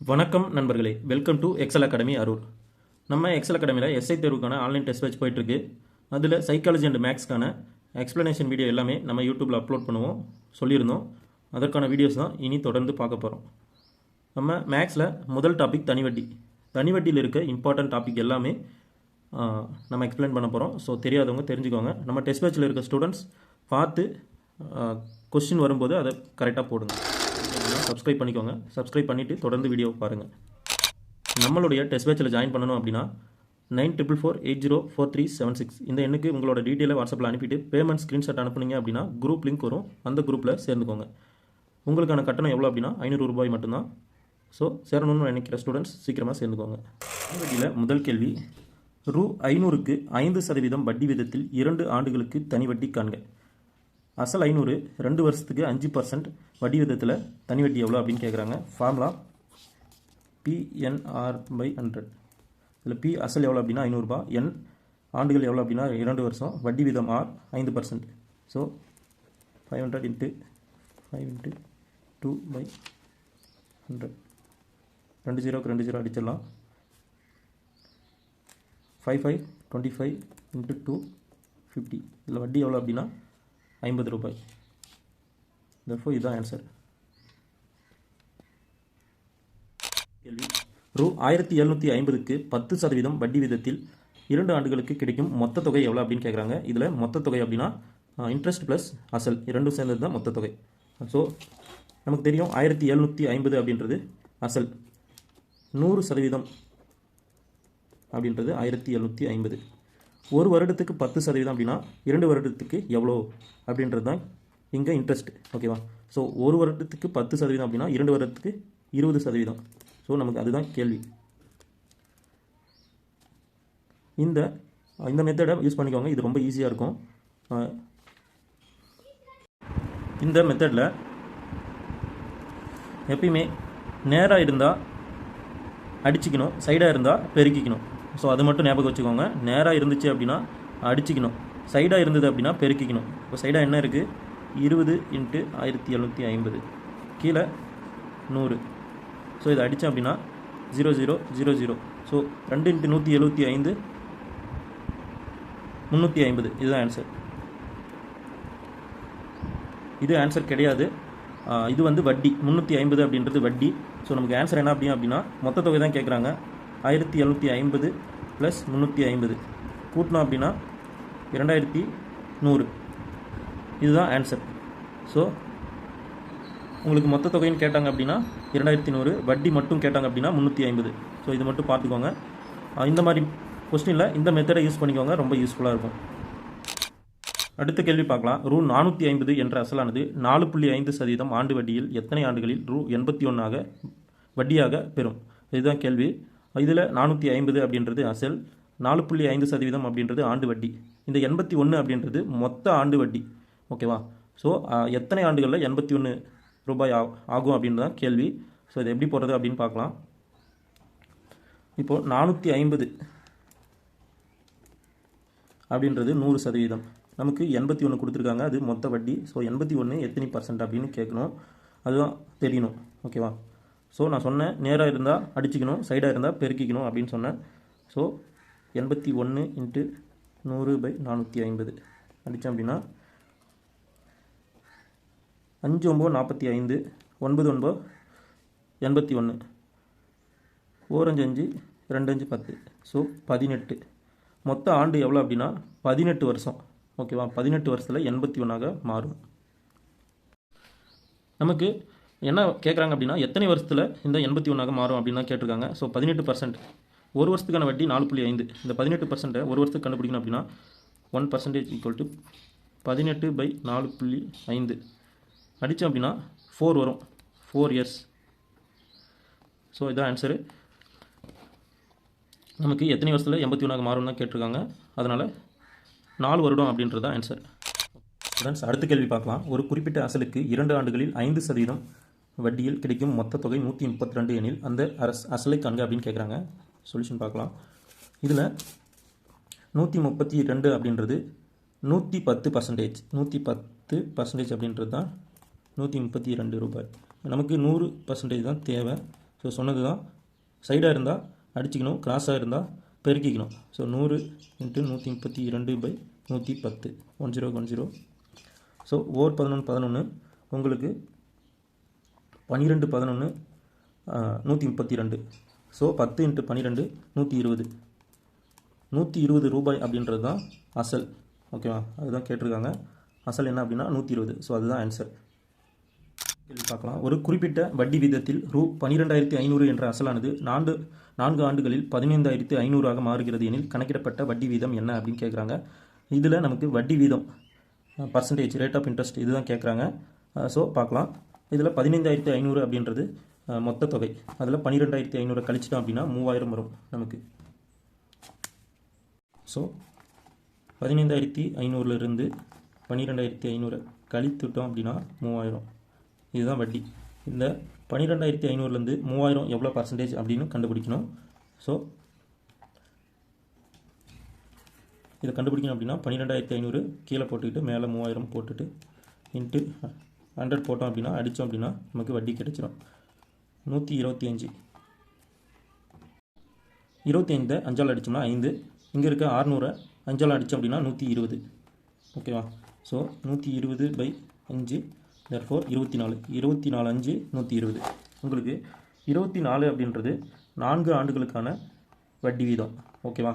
வணக்கம் நண்பர்களே. Welcome to Excel Academy Arur நம்ம எக்ஸல் அகாடமியில் எஸ்ஐ தேர்வுக்கான ஆன்லைன் டெஸ்ட் வச்சு போயிட்டுருக்கு. அதில் சைக்காலஜி அண்ட் மேக்ஸ்க்கான எக்ஸ்ப்ளனேஷன் வீடியோ எல்லாமே நம்ம யூடியூப்பில் அப்லோட் பண்ணுவோம் சொல்லியிருந்தோம். அதற்கான வீடியோஸ் தான் இனி தொடர்ந்து பார்க்க போகிறோம் நம்ம மேக்ஸில் முதல் டாபிக் தனிவட்டி. தனிவட்டியில் இருக்க இம்பார்ட்டன்ட் டாபிக் எல்லாமே நம்ம எக்ஸ்பிளைன் பண்ண போகிறோம் ஸோ தெரியாதவங்க தெரிஞ்சுக்கோங்க. நம்ம டெஸ்ட் பேட்சில் இருக்க ஸ்டூடெண்ட்ஸ் பார்த்து கொஸ்டின் வரும்போது அதை கரெக்டாக போடுங்க. சப்ஸ்கிரைப் பண்ணிக்கோங்க. சப்ஸ்கிரைப் பண்ணிவிட்டு தொடர்ந்து வீடியோ பாருங்கள் நம்மளுடைய டெஸ்ட் பேச்சில் ஜாயின் பண்ணணும் அப்படின்னா nine triple four eight zero four three seven six இந்த எண்ணுக்கு உங்களோட டீட்டெயிலை வாட்ஸ்அப்பில் அனுப்பிட்டு பேமெண்ட் ஸ்க்ரீன்ஷாட் அனுப்புனீங்க அப்படின்னா குரூப் லிங்க் வரும். அந்த குரூப்பில் சேர்ந்துக்கோங்க. உங்களுக்கான கட்டணம் எவ்வளோ அப்படின்னா ஐநூறு ரூபாய் மட்டும்தான். ஸோ சேரணும்னு நினைக்கிற ஸ்டூடெண்ட்ஸ் சீக்கிரமாக சேர்ந்துக்கோங்க. வட்டியில் முதல் கேள்வி ரூ ஐநூறுக்கு ஐந்து சதவீதம் வட்டி விதத்தில் இரண்டு ஆண்டுகளுக்கு தனி வட்டி காண்க. அசல் ஐநூறு ரெண்டு வருஷத்துக்கு அஞ்சு பர்சன்ட் வட்டி விதத்தில் தனி வட்டி எவ்வளோ அப்படின்னு கேட்குறாங்க ஃபார்முலா பிஎன்ஆர் பை ஹண்ட்ரட் இதில் பி அசல் எவ்வளோ அப்படின்னா ஐநூறுரூபா என் ஆண்டுகள் எவ்வளோ அப்படின்னா இரண்டு வருஷம் வட்டி விதம் ஆர் ஐந்து percent so five hundred into five into two by hundred ரெண்டு ஜீரோக்கு ரெண்டு ஜீரோ அடிச்சிடலாம். Five five twenty five into two fifty இதில் வட்டி எவ்வளோ அப்படின்னா ஐம்பது ரூபாய். தர்ஃபோ இதுதான் ஆன்சர் கேள்வி. ரூ. ஆயிரத்தி எழுநூற்றி ஐம்பதுக்கு பத்து சதவீதம் வட்டி விதத்தில் இரண்டு ஆண்டுகளுக்கு கிடைக்கும் மொத்த தொகை எவ்வளோ அப்படின்னு கேட்குறாங்க இதில் மொத்த தொகை அப்படின்னா இன்ட்ரெஸ்ட் ப்ளஸ் அசல் இரண்டும் சேர்ந்தது தான் மொத்த தொகை. ஸோ நமக்கு தெரியும் ஆயிரத்தி எழுநூற்றி ஐம்பது அப்படின்றது அசல். நூறு சதவீதம் அப்படின்றது ஆயிரத்தி எழுநூற்றி ஐம்பது. ஒரு வருடத்துக்கு பத்து சதவீதம் அப்படின்னா இரண்டு வருடத்துக்கு எவ்வளோ அப்படின்றது தான் இங்கே இன்ட்ரெஸ்ட் ஓகேவா ஸோ ஒரு வருடத்துக்கு பத்து சதவீதம் அப்படின்னா இரண்டு வருடத்துக்கு இருபது சதவீதம். ஸோ நமக்கு அதுதான் கேள்வி. இந்த இந்த மெத்தடை யூஸ் பண்ணிக்கோங்க. இது ரொம்ப ஈஸியாக இருக்கும். இந்த மெத்தடில் எப்பயுமே நேராக இருந்தால் அடிச்சுக்கணும் சைடாக இருந்தால் பெருக்கிக்கணும். ஸோ அது மட்டும் ஞாபகம் வச்சுக்கோங்க. நேராக இருந்துச்சு அப்படின்னா அடிச்சுக்கணும். சைடாக இருந்தது அப்படின்னா பெருக்கிக்கணும். இப்போ சைடாக என்ன இருக்குது இருபது இன்ட்டு ஆயிரத்தி எழுநூற்றி ஐம்பது. கீழே நூறு. ஸோ இதை அடித்தேன் அப்படின்னா zero zero zero zero so ரெண்டு இன்ட்டு நூற்றி எழுபத்தி ஐந்து முந்நூற்றி ஐம்பது. இதுதான் ஆன்சர் இது ஆன்சர் கிடையாது. இது வந்து வட்டி. முந்நூற்றி ஐம்பது அப்படின்றது வட்டி. ஸோ நமக்கு ஆன்சர் என்ன அப்படி அப்படின்னா மொத்த தொகை தான் கேட்குறாங்க ஆயிரத்தி எழுநூற்றி ஐம்பது ப்ளஸ் முந்நூற்றி ஐம்பது. கூட்டினோம் அப்படின்னா இரண்டாயிரத்தி நூறு. இதுதான் ஆன்சர் ஸோ உங்களுக்கு மொத்த தொகைன்னு கேட்டாங்க அப்படின்னா இரண்டாயிரத்தி நூறு வட்டி மட்டும் கேட்டாங்க அப்படின்னா முந்நூற்றி ஐம்பது. ஸோ இது மட்டும் பார்த்துக்கோங்க. இந்த மாதிரி கொஸ்டினில் இந்த மெத்தடை யூஸ் பண்ணிக்கோங்க. ரொம்ப யூஸ்ஃபுல்லாக இருக்கும். அடுத்த கேள்வி பார்க்கலாம். ரூ நானூற்றி ஐம்பது என்ற அசலானது நாலு புள்ளி ஐந்து சதவீதம் ஆண்டு வட்டியில் எத்தனை ஆண்டுகளில் ரூ எண்பத்தி ஒன்றாக வட்டியாக பெறும்? இதுதான் கேள்வி. இதில் நானூற்றி ஐம்பது அப்படின்றது அசல் நாலு புள்ளி ஐந்து சதவீதம் அப்படின்றது ஆண்டு வட்டி. இந்த எண்பத்தி ஒன்று அப்படின்றது மொத்த ஆண்டு வட்டி. ஓகேவா ஸோ எத்தனை ஆண்டுகளில் எண்பத்தி ஒன்று ரூபாய் ஆ- ஆகும் அப்படின்னு தான் கேள்வி. ஸோ இது எப்படி போடுறது அப்படின்னு பார்க்கலாம். இப்போது நானூற்றி ஐம்பது அப்படின்றது நூறு சதவீதம். நமக்கு எண்பத்தி ஒன்று கொடுத்துருக்காங்க அது மொத்த வட்டி. ஸோ எண்பத்தி ஒன்று எத்தனை பர்சன்ட் அப்படின்னு கேட்கணும். அதுதான் தெரியணும். ஓகேவா ஸோ நான் சொன்னேன் நேராக இருந்தால் அடிச்சுக்கணும் சைடாக இருந்தால் பெருக்கிக்கணும் அப்படின்னு சொன்னேன். ஸோ எண்பத்தி ஒன்று இன்ட்டு நூறு பை நானூற்றி ஐம்பது. அடித்தோம் அப்படின்னா அஞ்சு ஒம்பது நாற்பத்தி ஐந்து ஒன்பது ஒன்பது எண்பத்தி ஒன்று ஓரஞ்சு அஞ்சு ரெண்டு அஞ்சு பத்து. ஸோ பதினெட்டு. மொத்த ஆண்டு எவ்வளோ அப்படின்னா பதினெட்டு வருஷம். ஓகேவா பதினெட்டு வருஷத்தில் எண்பத்தி ஒன்றாக மாறும். நமக்கு என்ன கேட்குறாங்க அப்படின்னா எத்தனை வருஷத்தில் இந்த எண்பத்தி ஒன்றாக மாறும் அப்படின்னு தான் கேட்டிருக்காங்க. ஸோ பதினெட்டு பர்சன்ட் ஒரு வருஷத்துக்கான வட்டி நாலு புள்ளி ஐந்து. இந்த பதினெட்டு பர்சன்ட்டை ஒரு வருஷத்துக்கு கண்டுபிடிக்கணும் அப்படின்னா ஒன் பர்சன்டேஜ் ஈக்குவல் டு பதினெட்டு பை நாலு புள்ளி ஐந்து. அடித்தோம் அப்படின்னா ஃபோர் வரும். ஃபோர் இயர்ஸ் ஸோ இதான் ஆன்சரு நமக்கு எத்தனை வருஷத்தில் எண்பத்தி ஒன்றாக மாறும்னு தான் கேட்டிருக்காங்க. அதனால் நாலு வருடம் அப்படின்றது தான் ஆன்சர் ஃப்ரெண்ட்ஸ் அடுத்த கேள்வி பார்க்கலாம். ஒரு குறிப்பிட்ட அசலுக்கு இரண்டு ஆண்டுகளில் ஐந்து சதவீதம் வட்டியில் கிடைக்கும் மொத்த தொகை நூற்றி முப்பத்தி ரெண்டு எனில் அந்த அரஸ் அசலை காண்க அப்படின்னு கேட்குறாங்க சொல்யூஷன் பார்க்கலாம். இதில் நூற்றி முப்பத்தி ரெண்டு அப்படின்றது நூற்றி பத்து பர்சன்டேஜ் நூற்றி பத்து பர்சன்டேஜ் அப்படின்றது தான் நூற்றி முப்பத்தி ரெண்டு ரூபாய். நமக்கு நூறு பர்சன்டேஜ் தான் தேவை. ஸோ சொன்னது தான் சைடாக இருந்தால் அடிச்சுக்கணும் கிராஸாக இருந்தால் பெருக்கிக்கணும். ஸோ நூறு இன்ட்டு நூற்றி முப்பத்தி இரண்டு பை நூற்றி பத்து one zero one zero. So or பதினொன்று பதினொன்று உங்களுக்கு பன்னிரெண்டு பதினொன்று நூற்றி முப்பத்தி ரெண்டு ஸோ பத்து இன்ட்டு பன்னிரெண்டு நூற்றி இருபது. நூற்றி இருபது ரூபாய் அப்படின்றது தான் அசல். ஓகேவா அதுதான் கேட்டிருக்காங்க. அசல் என்ன அப்படின்னா நூற்றி இருபது. ஸோ அதுதான் ஆன்சர் கேள்வி பார்க்கலாம். ஒரு குறிப்பிட்ட வட்டி வீதத்தில் ரூ பன்னிரெண்டாயிரத்தி ஐநூறு என்ற அசலானது நான்கு நான்கு ஆண்டுகளில் பதினைந்தாயிரத்தி ஐநூறாக மாறுகிறது எனில் கணக்கிடப்பட்ட வட்டி வீதம் என்ன அப்படின்னு கேட்குறாங்க. இதில் நமக்கு வட்டி வீதம் பர்சன்டேஜ் ரேட் ஆஃப் இன்ட்ரெஸ்ட் இதுதான் கேட்குறாங்க. ஸோ பார்க்கலாம். இதில் பதினைந்தாயிரத்தி ஐநூறு அப்படின்றது மொத்த தொகை. அதில் பன்னிரெண்டாயிரத்தி ஐநூறு கழிச்சிட்டோம் அப்படின்னா மூவாயிரம் வரும் நமக்கு. ஸோ பதினைந்தாயிரத்தி ஐநூறுலேருந்து பன்னிரெண்டாயிரத்தி ஐநூறு கழித்துட்டோம் அப்படின்னா மூவாயிரம். இதுதான் வட்டி. இந்த பன்னிரெண்டாயிரத்தி ஐநூறுலேருந்து மூவாயிரம் எவ்வளோ பர்சன்டேஜ் அப்படின்னு கண்டுபிடிக்கணும். ஸோ இதை கண்டுபிடிக்கணும் அப்படின்னா பன்னிரெண்டாயிரத்தி ஐநூறு கீழே போட்டுக்கிட்டு மேலே மூவாயிரம் போட்டுட்டு இன்ட்டு ஹண்ட்ரட் போட்டோம் அப்படின்னா அடித்தோம் அப்படின்னா நமக்கு வட்டி கிடச்சிரும். நூற்றி இருபத்தி அஞ்சு. இருபத்தி ஐந்தை அஞ்சால் அடித்தோம்னா ஐந்து. இங்கே இருக்க ஆறுநூறை அஞ்சால் அடித்தோம் அப்படின்னா நூற்றி இருபது. ஓகேவா ஸோ நூற்றி இருபது பை அஞ்சு தர்ஃபோர் இருபத்தி நாலு. இருபத்தி நாலு அஞ்சு நூற்றி இருபது. உங்களுக்கு இருபத்தி நாலு அப்படின்றது நான்கு ஆண்டுகளுக்கான வட்டி வீதம். ஓகேவா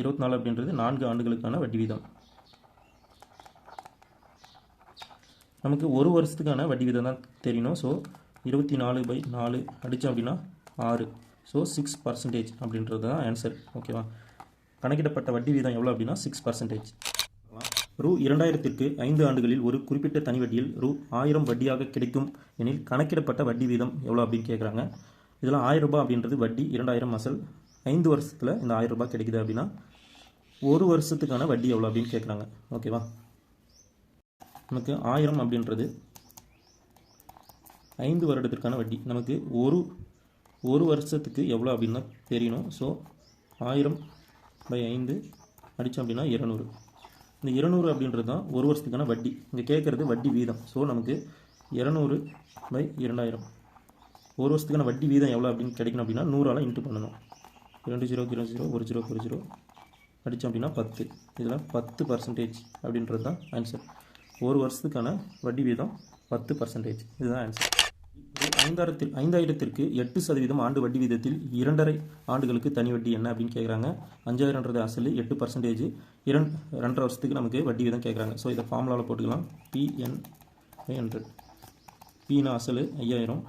இருபத்தி நாலு அப்படின்றது நான்கு ஆண்டுகளுக்கான வட்டி வீதம். நமக்கு ஒரு வருஷத்துக்கான வட்டி விதம் தான் தெரியணும். ஸோ இருபத்தி நாலு பை நாலு அடித்தோம் அப்படின்னா ஆறு. ஸோ சிக்ஸ் பர்சன்டேஜ் அப்படின்றது தான் ஆன்சர் ஓகேவா கணக்கிடப்பட்ட வட்டி வீதம் எவ்வளோ அப்படின்னா சிக்ஸ் பர்சன்டேஜ் ரூ இரண்டாயிரத்திற்கு ஐந்து ஆண்டுகளில் ஒரு குறிப்பிட்ட தனி வட்டியில் ரூ ஆயிரம் வட்டியாக கிடைக்கும் எனில் கணக்கிடப்பட்ட வட்டி வீதம் எவ்வளோ அப்படின்னு கேட்குறாங்க இதில் ஆயிரம் ரூபாய் அப்படின்றது வட்டி இரண்டாயிரம் அசல். ஐந்து வருஷத்தில் இந்த ஆயிரம் ரூபாய் கிடைக்குது அப்படின்னா ஒரு வருஷத்துக்கான வட்டி எவ்வளோ அப்படின்னு கேட்குறாங்க ஓகேவா நமக்கு ஆயிரம் அப்படின்றது ஐந்து வருடத்திற்கான வட்டி. நமக்கு ஒரு ஒரு வருஷத்துக்கு எவ்வளோ அப்படின்னா தெரியணும். ஸோ ஆயிரம் பை ஐந்து அடித்தோம் அப்படின்னா இரநூறு. இந்த இருநூறு அப்படின்றது தான் ஒரு வருஷத்துக்கான வட்டி. இங்கே கேட்குறது வட்டி வீதம். ஸோ நமக்கு இரநூறு பை இரண்டாயிரம். ஒரு வருஷத்துக்கான வட்டி வீதம் எவ்வளோ அப்படின்னு கிடைக்கணும் அப்படின்னா நூறால் இன்ட்டு பண்ணணும். இரண்டு ஜீரோ ஜீரோ ஜீரோ ஒரு ஜீரோ ஒரு ஜீரோ அடித்தோம் அப்படின்னா பத்து. இதில் பத்து பர்சன்டேஜ் அப்படின்றது தான் ஆன்சர் ஒரு வருஷத்துக்கான வட்டி வீதம் பத்து பர்சன்டேஜ் இதுதான் ஆன்சர் ஐந்தாயிரத்தில் ஐந்தாயிரத்திற்கு எட்டு சதவீதம் ஆண்டு வட்டி வீதத்தில் இரண்டரை ஆண்டுகளுக்கு தனி வட்டி என்ன அப்படின்னு கேட்குறாங்க அஞ்சாயிரன்றது அசல் எட்டு பர்சன்டேஜ் இரண் ரெண்டரை வருஷத்துக்கு நமக்கு வட்டி வீதம் கேட்குறாங்க ஸோ இதை ஃபார்முலாவில் போட்டுக்கலாம். பிஎன் ஹண்ட்ரட் பினா அசல் ஐயாயிரம்.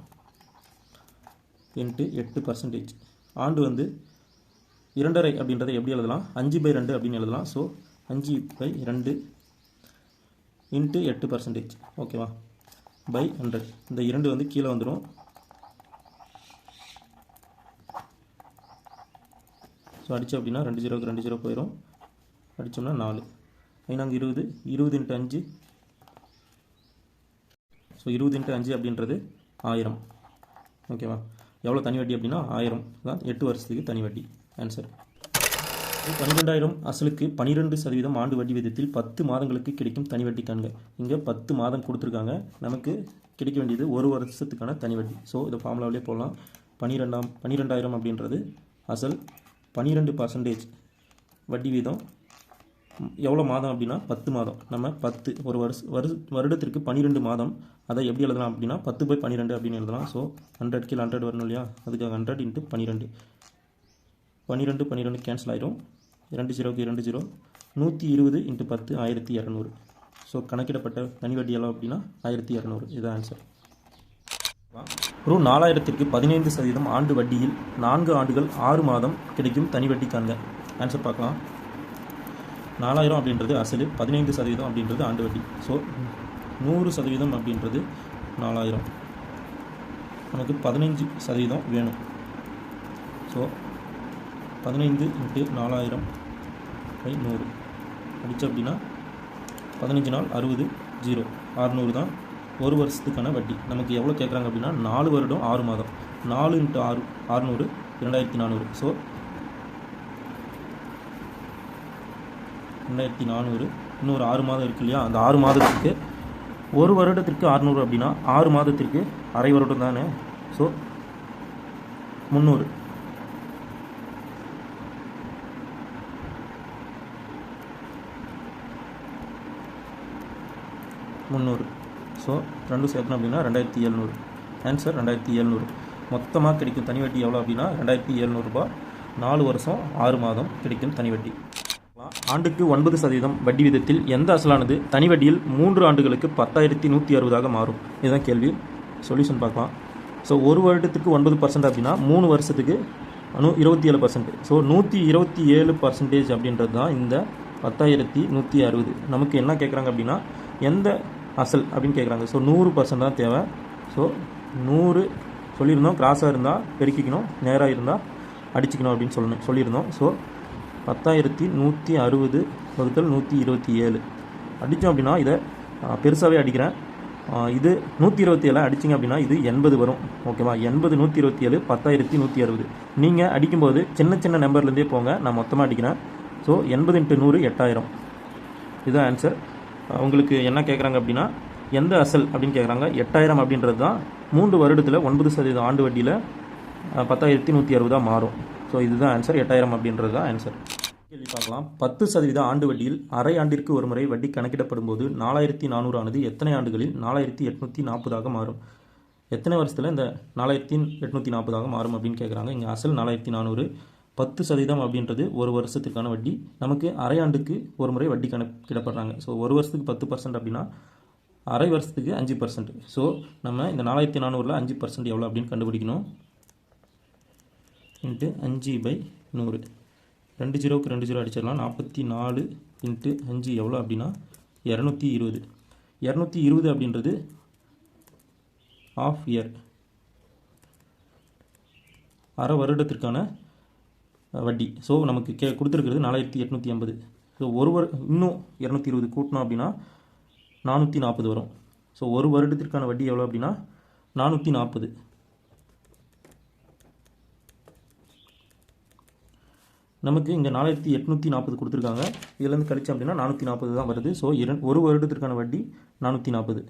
இன்ட்டு எட்டு பர்சன்டேஜ் ஆண்டு வந்து இரண்டரை அப்படின்றத எப்படி எழுதலாம்? அஞ்சு பை ரெண்டு அப்படின்னு எழுதலாம். ஸோ அஞ்சு பை ரெண்டு இன்ட்டு எட்டு பர்சன்டேஜ் ஓகேவா பை ஹண்ட்ரட் இந்த இரண்டு வந்து கீழே வந்துடும் ஸோ அடித்தோம் அப்படின்னா ரெண்டு ஜீரோக்கு ரெண்டு ஜீரோ போயிடும் அடித்தோம்னா நாலு. ஐநாங்க இருபது. இருபது இன்ட்டு அஞ்சு. ஸோ இருபது இன்ட்டு அஞ்சு அப்படின்றது ஆயிரம். ஓகேவா எவ்வளோ தனி வட்டி அப்படின்னா ஆயிரம். தான் எட்டு வருஷத்துக்கு தனி வட்டி. ஆன்சர் பன்னிரெண்டாயிரம் அசலுக்கு பன்னிரெண்டு சதவீதம் ஆண்டு வட்டி விதத்தில் பத்து மாதங்களுக்கு கிடைக்கும் தனி வட்டி காண்க. இங்கே பத்து மாதம் கொடுத்துருக்காங்க. நமக்கு கிடைக்க வேண்டியது ஒரு வருஷத்துக்கான தனி வட்டி. ஸோ இதை ஃபார்முலாவிலே போடலாம். பன்னிரெண்டாம் பன்னிரெண்டாயிரம் அப்படின்றது அசல் பன்னிரெண்டு பர்சன்டேஜ் வட்டி வீதம். எவ்வளோ மாதம் அப்படின்னா பத்து மாதம். நம்ம பத்து ஒரு வருஷ வரு வருடத்திற்கு பன்னிரெண்டு மாதம். அதை எப்படி எழுதலாம் அப்படின்னா பத்து பை பன்னிரெண்டு அப்படின்னு எழுதலாம். ஸோ ஹண்ட்ரட் கீழே ஹண்ட்ரட் வரணும் இல்லையா? அதுக்காக ஹண்ட்ரட் இன்ட்டு பன்னிரெண்டு பன்னிரெண்டு பன்னிரெண்டு கேன்சல் ஆயிரும். இரண்டு ஜீரோக்கு இரண்டு ஜீரோ நூற்றி இருபது இன்ட்டு பத்து ஆயிரத்தி இரநூறு. ஸோ கணக்கிடப்பட்ட தனி வட்டி எல்லாம் அப்படின்னா ஆயிரத்தி இரநூறு. இதுதான் ஆன்சர் ரூ நாலாயிரத்திற்கு பதினைந்து சதவீதம் ஆண்டு வட்டியில் நான்கு ஆண்டுகள் ஆறு மாதம் கிடைக்கும் தனி வட்டி காண்க ஆன்சர் பார்க்கலாம். நாலாயிரம் அப்படின்றது அசல் பதினைந்து சதவீதம் அப்படின்றது ஆண்டு வட்டி. ஸோ நூறு சதவீதம் அப்படின்றது நாலாயிரம். நமக்கு பதினைஞ்சு சதவீதம் வேணும். ஸோ பதினைந்து இன்ட்டு நாலாயிரம் பை நூறு. அடிச்சு அப்படின்னா பதினஞ்சு நாள் அறுபது ஜீரோ. அறுநூறு தான் ஒரு வருஷத்துக்கான வட்டி. நமக்கு எவ்வளோ கேட்குறாங்க அப்படின்னா நாலு வருடம் ஆறு மாதம். நாலு இன்ட்டு ஆறு அறுநூறு இரண்டாயிரத்தி நானூறு. ஸோ ரெண்டாயிரத்தி நானூறு இன்னொரு ஆறு மாதம் இருக்கு இல்லையா? அந்த ஆறு மாதத்துக்கு ஒரு வருடத்திற்கு அறுநூறு அப்படின்னா ஆறு மாதத்திற்கு அரை வருடம் தானே? ஸோ முந்நூறு. முந்நூறு. ஸோ ரெண்டும் சேர்க்கணும் அப்படின்னா ரெண்டாயிரத்தி எழுநூறு. ஆன்சர் ரெண்டாயிரத்தி எழுநூறு. மொத்தமாக கிடைக்கும் தனி வட்டி எவ்வளோ அப்படின்னா ரெண்டாயிரத்தி எழுநூறுபா நாலு வருஷம் ஆறு மாதம் கிடைக்கும் தனி வட்டி. ஆண்டுக்கு ஒன்பது சதவீதம் வட்டி விதத்தில் எந்த அசலானது தனி வட்டியில் மூன்று ஆண்டுகளுக்கு பத்தாயிரத்தி நூற்றி அறுபதாக மாறும்? இதுதான் கேள்வி. சொல்யூஷன் பார்க்கலாம். ஸோ ஒரு வருடத்துக்கு ஒன்பது பர்சன்ட் அப்படின்னா மூணு வருஷத்துக்கு நூ இருபத்தி ஏழு பர்சன்ட் ஸோ நூற்றி இருபத்தி ஏழு பர்சன்டேஜ் அப்படின்றது தான் இந்த பத்தாயிரத்தி நூற்றி அறுபது. நமக்கு என்ன கேட்குறாங்க அப்படின்னா எந்த அசல் அப்படின்னு கேட்குறாங்க ஸோ நூறு பர்சன்ட் தான் தேவை. ஸோ நூறு சொல்லியிருந்தோம். கிராஸாக இருந்தால் பெருக்கிக்கணும். நேராக இருந்தால் அடிச்சுக்கணும் அப்படின்னு சொல்லணும் சொல்லியிருந்தோம். ஸோ பத்தாயிரத்தி நூற்றி அறுபது வகுத்தல் நூற்றி இருபத்தி ஏழு. அடித்தோம் அப்படின்னா இதை பெருசாகவே அடிக்கிறேன். இது நூற்றி இருபத்தி ஏழு? அடிச்சிங்க அப்படின்னா இது எண்பது வரும். ஓகேவா எண்பது நூற்றி இருபத்தி ஏழு பத்தாயிரத்தி நூற்றி அறுபது. நீங்கள் அடிக்கும்போது சின்ன சின்ன நம்பர்லேருந்தே போங்க. நான் மொத்தமாக அடிக்கிறேன். ஸோ எண்பது இன்ட்டு நூறு எட்டாயிரம். இதுதான் ஆன்சர் உங்களுக்கு என்ன கேட்குறாங்க அப்படின்னா எந்த அசல் அப்படின்னு கேட்குறாங்க எட்டாயிரம் அப்படின்றது தான் மூன்று வருடத்தில் ஒன்பது சதவீதம் ஆண்டு வட்டியில் பத்தாயிரத்தி நூற்றி அறுபதாக மாறும். ஸோ இதுதான் ஆன்சர் எட்டாயிரம் அப்படின்றது தான் ஆன்சர் கேள்வி பார்க்கலாம். பத்து சதவீத ஆண்டு வட்டியில் அரை ஆண்டிற்கு ஒரு முறை வட்டி கணக்கிடப்படும் போது நாலாயிரத்தி நானூறு ஆனது எத்தனை ஆண்டுகளில் நாலாயிரத்தி எட்நூற்றி நாற்பதாக மாறும்? எத்தனை வருஷத்தில் இந்த நாலாயிரத்தி எட்நூற்றி நாற்பதாக மாறும் அப்படின்னு கேட்குறாங்க இங்கே அசல் நாலாயிரத்தி நானூறு பத்து சதவீதம் அப்படின்றது ஒரு வருஷத்துக்கான வட்டி. நமக்கு அரை ஆண்டுக்கு ஒரு முறை வட்டி கணக்கிடப்படுறாங்க ஸோ ஒரு வருஷத்துக்கு பத்து பர்சன்ட் அப்படின்னா அரை வருஷத்துக்கு அஞ்சு பர்சன்ட் ஸோ நம்ம இந்த நாலாயிரத்தி நானூறில் அஞ்சு பர்சன்ட் எவ்வளோ அப்படின்னு கண்டுபிடிக்கணும். இன்ட்டு அஞ்சு பை நூறு. ரெண்டு ஜீரோவுக்கு ரெண்டு ஜீரோ அடிச்சிடலாம். நாற்பத்தி நாலு இன்ட்டு அஞ்சு எவ்வளோ அப்படின்னா இரநூத்தி இருபது. இரநூத்தி இருபது அப்படின்றது ஆஃப் இயர் அரை வருடத்திற்கான வட்டி. ஸோ நமக்கு கே கொடுத்துருக்கிறது நாலாயிரத்தி எட்நூற்றி ஐம்பது. ஸோ ஒரு வரு இன்னும் இரநூத்தி இருபது கூட்டினோம் அப்படின்னா நானூற்றி நாற்பது வரும். ஸோ ஒரு வருடத்திற்கான வட்டி எவ்வளோ அப்படின்னா நானூற்றி நாற்பது. நமக்கு இங்கே நாலாயிரத்தி எட்நூற்றி நாற்பது கொடுத்துருக்காங்க. இதுலேருந்து கழிச்சோம் அப்படின்னா நானூற்றி நாற்பது தான் வருது. ஸோ இரண் ஒரு வருடத்திற்கான வட்டி நானூற்றி நாற்பது.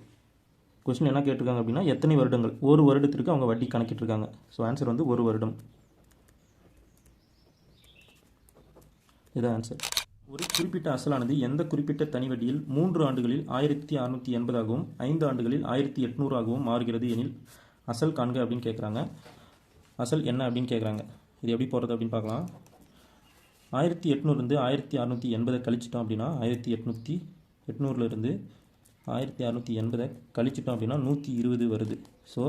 கொஸ்டின் என்ன கேட்டிருக்காங்க அப்படின்னா எத்தனை வருடங்கள்? ஒரு வருடத்திற்கு அவங்க வட்டி கணக்கிட்டிருக்காங்க. ஸோ ஆன்சர் வந்து ஒரு வருடம். இதான் ஆன்சர் ஒரு குறிப்பிட்ட அசலானது எந்த குறிப்பிட்ட தனிவட்டியில் மூன்று ஆண்டுகளில் ஆயிரத்தி அறுநூற்றி எண்பதாகவும் ஐந்து ஆண்டுகளில் ஆயிரத்தி எட்நூறாகவும் மாறுகிறது எனில் அசல் காண்க அப்படின்னு கேட்குறாங்க அசல் என்ன அப்படின்னு கேட்குறாங்க இது எப்படி போடுறது அப்படின்னு பார்க்கலாம். ஆயிரத்தி எட்நூறுலேருந்து ஆயிரத்தி அறுநூற்றி எண்பதை கழிச்சிட்டோம் அப்படின்னா ஆயிரத்தி எட்நூற்றி எட்நூறுலேருந்து ஆயிரத்தி அறநூற்றி எண்பதை கழிச்சிட்டோம் அப்படின்னா நூற்றி இருபது வருது. ஸோ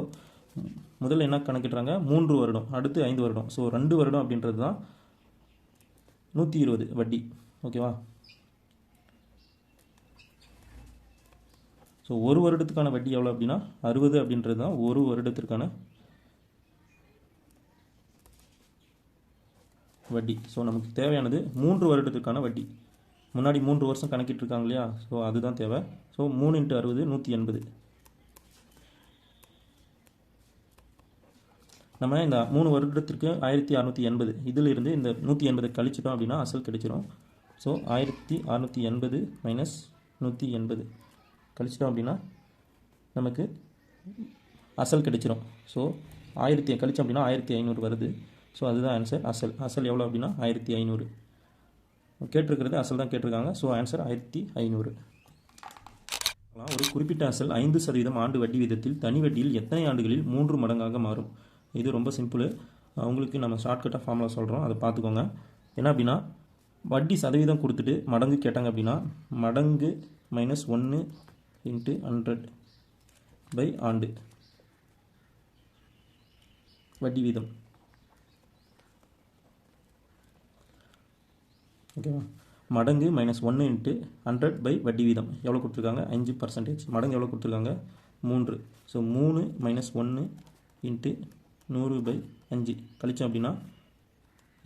முதல்ல என்ன கணக்கிடுறாங்க? மூன்று வருடம் அடுத்து ஐந்து வருடம். ஸோ ரெண்டு வருடம் அப்படின்றது தான் நூற்றி இருபது வட்டி. ஓகேவா ஸோ ஒரு வருடத்துக்கான வட்டி எவ்வளோ அப்படின்னா அறுபது அப்படின்றது தான் ஒரு வருடத்திற்கான வட்டி. ஸோ நமக்கு தேவையானது மூன்று வருடத்திற்கான வட்டி. முன்னாடி மூன்று வருஷம் கணக்கிட்டு இருக்காங்க இல்லையா? ஸோ அதுதான் தேவை. ஸோ மூணு இன்ட்டு அறுபது நூற்றி எண்பது. நம்ம இந்த மூணு வருடத்திற்கு ஆயிரத்தி அறநூற்றி எண்பது இதிலிருந்து இந்த நூற்றி எண்பது கழிச்சிட்டோம் அப்படின்னா அசல் கிடைச்சிரும். ஸோ ஆயிரத்தி அறநூற்றி எண்பது மைனஸ் நூற்றி எண்பது கழிச்சிட்டோம் அப்படின்னா நமக்கு அசல் கிடைச்சிரும். ஸோ ஆயிரத்தி கழிச்சோம் அப்படின்னா ஆயிரத்தி ஐநூறு வருது. ஸோ அதுதான் ஆன்சர் அசல். அசல் எவ்வளோ அப்படின்னா ஆயிரத்தி ஐநூறு. கேட்டிருக்கிறது அசல் தான் கேட்டிருக்காங்க. ஸோ ஆன்சர் ஆயிரத்தி ஐநூறு. ஒரு குறிப்பிட்ட அசல் ஐந்து சதவீதம் ஆண்டு வட்டி வீதத்தில் தனி வட்டியில் எத்தனை ஆண்டுகளில் மூன்று மடங்காக மாறும்? இது ரொம்ப சிம்பிள். உங்களுக்கு நம்ம ஷார்ட்கட்டாக ஃபார்முலா சொல்கிறோம் அதை பார்த்துக்கோங்க. என்ன அப்படின்னா வட்டி சதவீதம் கொடுத்துட்டு மடங்கு கேட்டாங்க அப்படின்னா மடங்கு மைனஸ் ஒன்று இன்ட்டு ஹண்ட்ரட் பை ஆண்டு. வட்டி வீதம். ஓகேவா மடங்கு மைனஸ் ஒன்று இன்ட்டு ஹண்ட்ரட் பை வட்டி வீதம். எவ்வளோ கொடுத்துருக்காங்க? அஞ்சு பர்சன்டேஜ் மடங்கு எவ்வளோ கொடுத்துருக்காங்க? மூன்று. ஸோ மூணு மைனஸ் ஒன்று இன்ட்டு நூறு பை அஞ்சு. கழித்தோம் அப்படின்னா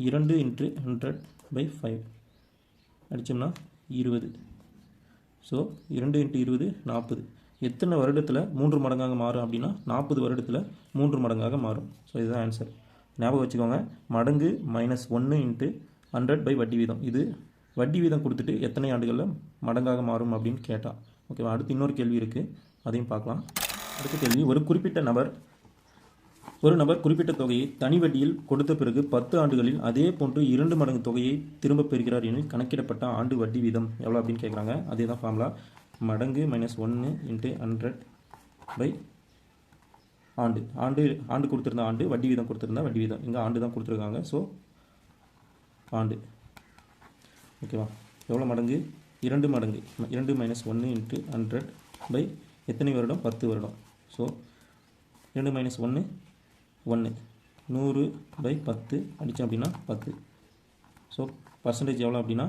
இரண்டு இன்ட்டு ஹண்ட்ரட் பை ஃபைவ் அடித்தோம்னா இருபது. ஸோ இரண்டு இன்ட்டு இருபது நாற்பது. எத்தனை வருடத்தில் மூன்று மடங்காக மாறும் அப்படின்னா நாற்பது வருடத்தில் மூன்று மடங்காக மாறும். ஸோ இதுதான் ஆன்சர் ஞாபகம் வச்சுக்கோங்க. மடங்கு மைனஸ் ஒன்று இன்ட்டு ஹண்ட்ரட் பை வட்டி வீதம். இது வட்டி வீதம் கொடுத்துட்டு எத்தனை ஆண்டுகளில் மடங்காக மாறும் அப்படின்னு கேட்டால் ஓகேவா அடுத்து இன்னொரு கேள்வி இருக்குது அதையும் பார்க்கலாம். அடுத்த கேள்வி ஒரு குறிப்பிட்ட நபர் ஒரு நபர் குறிப்பிட்ட தொகையை தனி வட்டியில் கொடுத்த பிறகு பத்து ஆண்டுகளில் அதே போன்று இரண்டு மடங்கு தொகையை திரும்பப் பெறுகிறார் எனில் கணக்கிடப்பட்ட ஆண்டு வட்டி வீதம் எவ்வளோ அப்படின்னு கேட்குறாங்க அதே தான் ஃபார்முலா மடங்கு மைனஸ் ஒன்று இன்ட்டு ஹண்ட்ரட் பை ஆண்டு. ஆண்டு ஆண்டு கொடுத்துருந்த ஆண்டு வட்டி வீதம் கொடுத்துருந்தா வட்டி வீதம். இங்கே ஆண்டு தான் கொடுத்துருக்காங்க. ஸோ ஆண்டு. ஓகேவா எவ்வளோ மடங்கு? இரண்டு மடங்கு. இரண்டு மைனஸ் ஒன்று இன்ட்டு ஹண்ட்ரட் பை எத்தனை வருடம்? பத்து வருடம். ஸோ இரண்டு மைனஸ் ஒன்று ஒன்று நூறு பை பத்து அடித்தோம் அப்படின்னா பத்து. ஸோ பர்சன்டேஜ் எவ்வளோ அப்படின்னா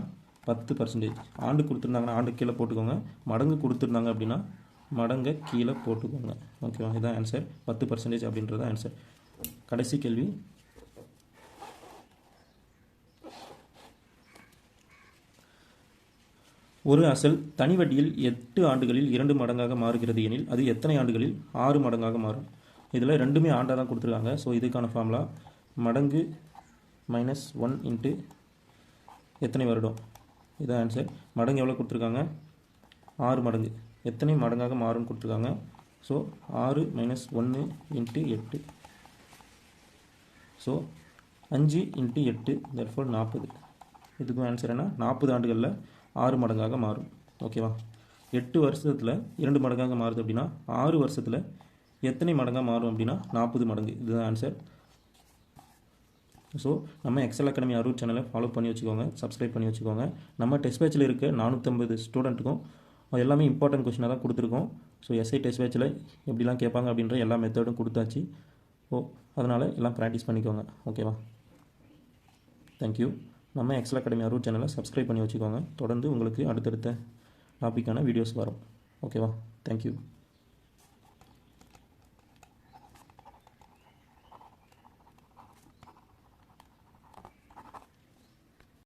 பத்து பர்சன்டேஜ் ஆண்டு கொடுத்துருந்தாங்கன்னா ஆண்டு கீழே போட்டுக்கோங்க. மடங்கு கொடுத்துருந்தாங்க அப்படின்னா மடங்கை கீழே போட்டுக்கோங்க. ஓகேவா இதான் ஆன்சர் பத்து பர்சன்டேஜ் அப்படின்றது ஆன்சர் கடைசி கேள்வி. ஒரு அசல் தனி வட்டியில் எட்டு ஆண்டுகளில் இரண்டு மடங்காக மாறுகிறது எனில் அது எத்தனை ஆண்டுகளில்? ஆறு மடங்காக மாறும். இதில் ரெண்டுமே ஆண்டாக தான் கொடுத்துருக்காங்க. ஸோ இதுக்கான ஃபார்முலா மடங்கு மைனஸ் ஒன் இன்ட்டு எத்தனை வருடம்? இதான் ஆன்சர் மடங்கு எவ்வளோ கொடுத்துருக்காங்க? ஆறு மடங்கு. எத்தனை மடங்காக மாறும்னு கொடுத்துருக்காங்க? ஸோ ஆறு மைனஸ் ஒன்று இன்ட்டு எட்டு. ஸோ அஞ்சு இன்ட்டு எட்டு தர்ஃபோர் நாற்பது. இதுக்கும் ஆன்சர் என்ன? நாற்பது ஆண்டுகளில் ஆறு மடங்காக மாறும். ஓகேவா எட்டு வருஷத்தில் இரண்டு மடங்காக மாறுது அப்படின்னா ஆறு வருஷத்தில் எத்தனை மடங்காக மாறும் அப்படின்னா நாற்பது மடங்கு. இதுதான் ஆன்சர் ஸோ நம்ம எக்ஸல் அகாடமி அரூர் சேனலை ஃபாலோ பண்ணி வச்சுக்கோங்க சப்ஸ்கிரைப் பண்ணி வச்சுக்கோங்க. நம்ம டெஸ்ட் பேச்சில் இருக்க நானூற்றம்பது ஸ்டூடெண்ட்டுக்கும் எல்லாமே இம்பார்ட்டன்ட் கொஷினாக தான் கொடுத்துருக்கோம். ஸோ எஸ்ஐ டெஸ்ட் பேச்சில் எப்படிலாம் கேட்பாங்க அப்படின்ற எல்லா மெத்தடும் கொடுத்தாச்சு. ஓ அதனால் எல்லாம் ப்ராக்டிஸ் பண்ணிக்கோங்க. ஓகேவா தேங்க்யூ நம்ம எக்ஸல் அகாடமி அரூர் சேனலை சப்ஸ்கிரைப் பண்ணி வச்சுக்கோங்க. தொடர்ந்து உங்களுக்கு அடுத்தடுத்த டாப்பிக்கான வீடியோஸ் வரும். ஓகேவா தேங்க்யூ